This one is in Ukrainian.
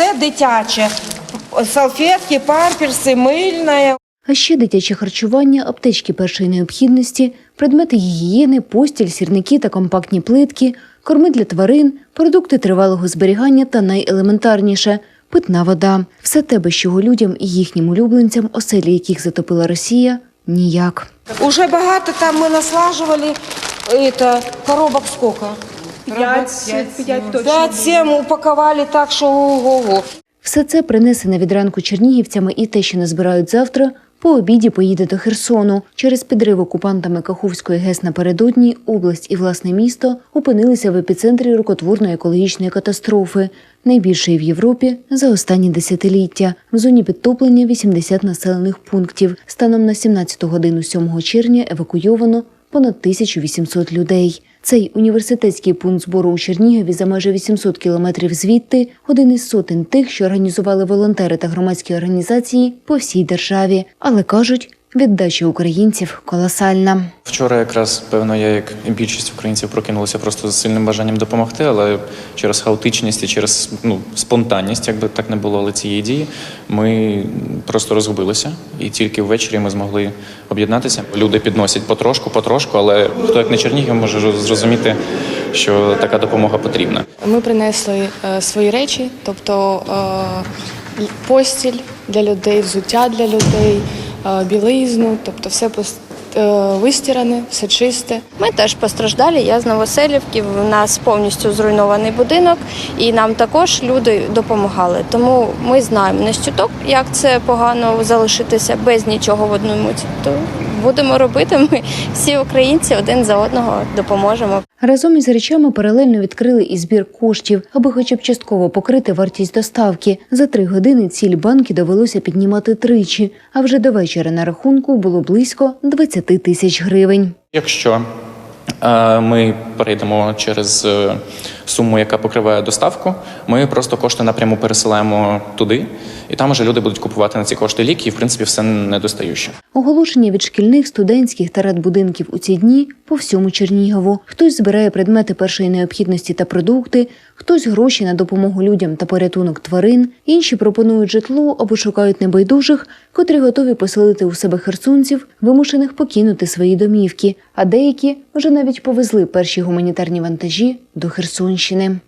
все дитяче. Салфетки, памперси, мильне. А ще дитяче харчування, аптечки першої необхідності, предмети гігієни, постіль, сірники та компактні плитки, корми для тварин, продукти тривалого зберігання та найелементарніше питна вода. Все те, без чого людям і їхнім улюбленцям, оселі яких затопила Росія, ніяк. Уже багато там ми наслажували це, коробок скільки? 5 точно. Упакували так, що ого-го. Все це принесене від ранку чернігівцями і те, що не збирають завтра. По обіді поїде до Херсону. Через підрив окупантами Каховської ГЕС напередодні область і власне місто опинилися в епіцентрі рукотворної екологічної катастрофи, найбільшої в Європі за останні десятиліття. В зоні підтоплення 80 населених пунктів. Станом на 17 годину 7 червня евакуйовано понад 1800 людей. Цей університетський пункт збору у Чернігові за майже 800 кілометрів звідти один із сотень тих, що організували волонтери та громадські організації по всій державі. Але кажуть, віддача українців колосальна. Вчора якраз певно я, як і більшість українців, прокинулися просто з сильним бажанням допомогти, але через хаотичність і через ну спонтанність, якби так не було, але цієї дії, ми просто розгубилися. І тільки ввечері ми змогли об'єднатися. Люди підносять потрошку, потрошку, але хто як не Чернігів може зрозуміти, що така допомога потрібна. Ми принесли е, свої речі, тобто е, постіль для людей, взуття для людей, білизну, тобто все е, все чисте. Ми теж постраждалі. Я з Новоселівки. У нас повністю зруйнований будинок, і нам також люди допомагали. Тому ми знаємо не щуток, як це погано залишитися без нічого в одному. Будемо робити. Ми всі українці один за одного допоможемо. Разом із речами паралельно відкрили і збір коштів, аби хоча б частково покрити вартість доставки. За три години ціль банки довелося піднімати тричі, а вже до вечора на рахунку було близько 20 тисяч гривень. Якщо е, ми перейдемо через е, суму, яка покриває доставку, ми просто кошти напряму пересилаємо туди, і там вже люди будуть купувати на ці кошти ліки, і в принципі все недостаюче. Оголошення від шкільних, студентських та радбудинків у ці дні по всьому Чернігову. Хтось збирає предмети першої необхідності та продукти, хтось гроші на допомогу людям та порятунок тварин, інші пропонують житло або шукають небайдужих, котрі готові поселити у себе херсонців, вимушених покинути свої домівки. А деякі вже навіть повезли перші гуманітарні вантажі до Херсонщини.